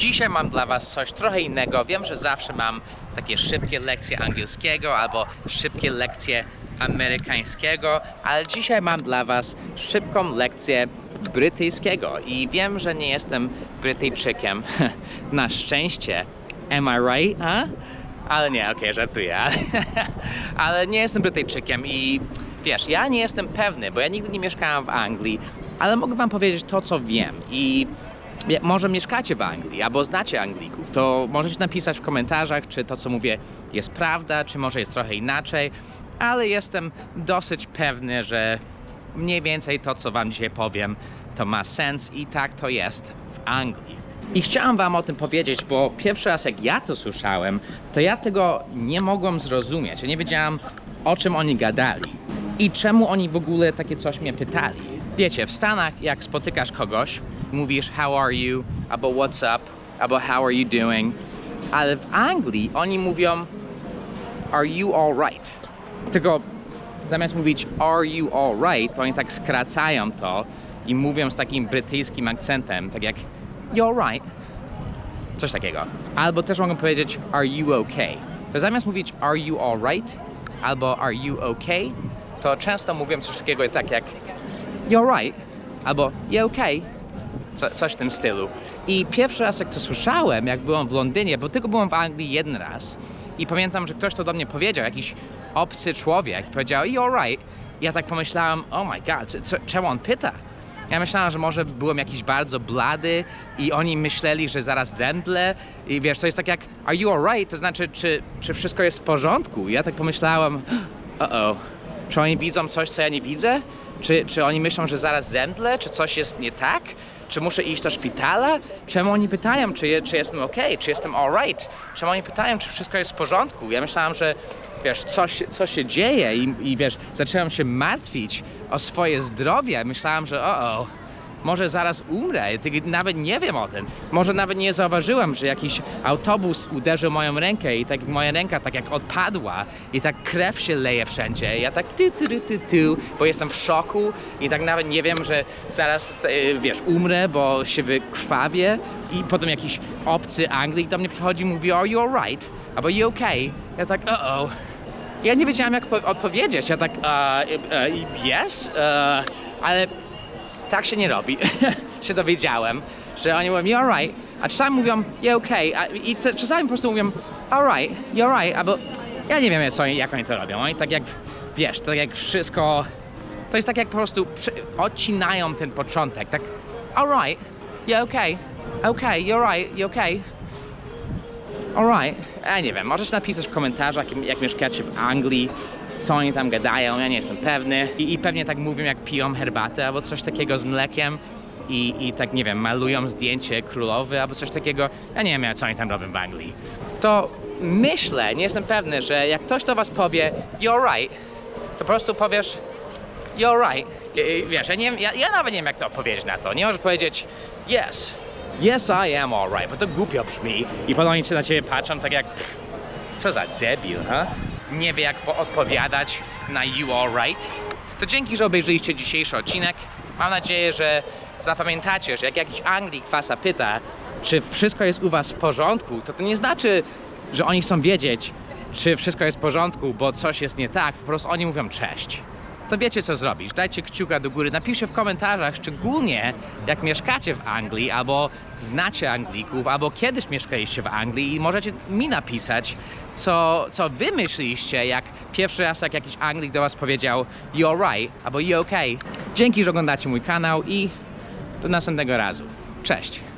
Dzisiaj mam dla Was coś trochę innego. Wiem, że zawsze mam takie szybkie lekcje angielskiego albo szybkie lekcje amerykańskiego, ale dzisiaj mam dla Was szybką lekcję brytyjskiego i wiem, że nie jestem Brytyjczykiem. Na szczęście. Am I right? A? Ale nie, okej, żartuję. Ale, ale nie jestem Brytyjczykiem i wiesz, ja nie jestem pewny, bo ja nigdy nie mieszkałem w Anglii, ale mogę Wam powiedzieć to, co wiem i może mieszkacie w Anglii albo znacie Anglików, to możecie napisać w komentarzach, czy to, co mówię, jest prawda, czy może jest trochę inaczej, ale jestem dosyć pewny, że mniej więcej to, co Wam dzisiaj powiem, to ma sens i tak to jest w Anglii. I chciałam Wam o tym powiedzieć, bo pierwszy raz jak ja to słyszałem, to ja tego nie mogłam zrozumieć. Ja nie wiedziałam, o czym oni gadali i czemu oni w ogóle takie coś mnie pytali. Wiecie, w Stanach jak spotykasz kogoś, mówisz how are you, albo what's up, albo how are you doing, ale w Anglii oni mówią are you alright? Tylko zamiast mówić are you alright, to oni tak skracają to i mówią z takim brytyjskim akcentem, tak jak you alright? Coś takiego. Albo też mogą powiedzieć are you okay? To zamiast mówić are you alright albo are you okay, to często mówią coś takiego tak jak you alright albo you okay? Co, coś w tym stylu. I pierwszy raz jak to słyszałem, jak byłem w Londynie, bo tylko byłem w Anglii jeden raz i pamiętam, że ktoś to do mnie powiedział, jakiś obcy człowiek powiedział you alright? Ja tak pomyślałem, oh my god, co, czemu on pyta? Ja myślałem, że może byłem jakiś bardzo blady i oni myśleli, że zaraz zemdlę i wiesz, to jest tak jak are you alright? To znaczy, czy, czy wszystko jest w porządku? I ja tak pomyślałem, uh-oh, czy oni widzą coś, co ja nie widzę? Czy, czy oni myślą, że zaraz zemdlę? Czy coś jest nie tak? Czy muszę iść do szpitala? Czemu oni pytają, czy, je, czy jestem ok? Czy jestem alright? Czemu oni pytają, czy wszystko jest w porządku? Ja myślałem, że wiesz, co się dzieje i, i wiesz, zacząłem się martwić o swoje zdrowie. Myślałem, że o, o może zaraz umrę, Ty- nawet nie wiem o tym. Może nawet nie zauważyłem, że jakiś autobus uderzył moją rękę i tak moja ręka tak jak odpadła i tak krew się leje wszędzie. Ja tak tu, tu, tu, tu, tu, bo jestem w szoku i tak nawet nie wiem, że zaraz, e, wiesz, umrę, bo się wykrwawię i potem jakiś obcy Anglik do mnie przychodzi i mówi, are you alright? Albo you okay? Ja tak, uh oh. Ja nie wiedziałem jak po- odpowiedzieć. Ja tak, uh, uh, yes, uh, ale tak się nie robi. się dowiedziałem, że oni mówią, you alright, a czasami mówią, yeah okay, a, i te, czasami po prostu mówią, alright, you alright, albo ja nie wiem co, jak oni to robią. Oni tak jak, wiesz, tak jak wszystko, to jest tak jak po prostu przy, odcinają ten początek, tak alright, yeah okay, okay, you alright, you okay. Alright, ja nie wiem, możesz napisać w komentarzach, jak, jak mieszkacie w Anglii, co oni tam gadają, ja nie jestem pewny. I, I pewnie tak mówią, jak piją herbatę albo coś takiego z mlekiem i, i tak, nie wiem, malują zdjęcie królowy albo coś takiego. Ja nie wiem, co oni tam robią w Anglii. To myślę, nie jestem pewny, że jak ktoś do was powie you're right, to po prostu powiesz you're right. I- Wiesz, ja, nie, ja, ja nawet nie wiem, jak to odpowiedzieć na to. Nie możesz powiedzieć yes, yes I am alright, bo to głupio brzmi i potem oni się na ciebie patrzą tak jak pff, co za debil, ha? Nie wie jak po- odpowiadać na you alright. To dzięki, że obejrzeliście dzisiejszy odcinek. Mam nadzieję, że zapamiętacie, że jak jakiś Anglik was pyta, czy wszystko jest u was w porządku, to to nie znaczy, że oni chcą wiedzieć, czy wszystko jest w porządku, bo coś jest nie tak. Po prostu oni mówią cześć to wiecie co zrobić. Dajcie kciuka do góry, napiszcie w komentarzach, szczególnie jak mieszkacie w Anglii, albo znacie Anglików, albo kiedyś mieszkaliście w Anglii i możecie mi napisać, co, co wy myśliście, jak pierwszy raz jak jakiś Anglik do was powiedział you alright, albo you okay. Dzięki, że oglądacie mój kanał i do następnego razu. Cześć!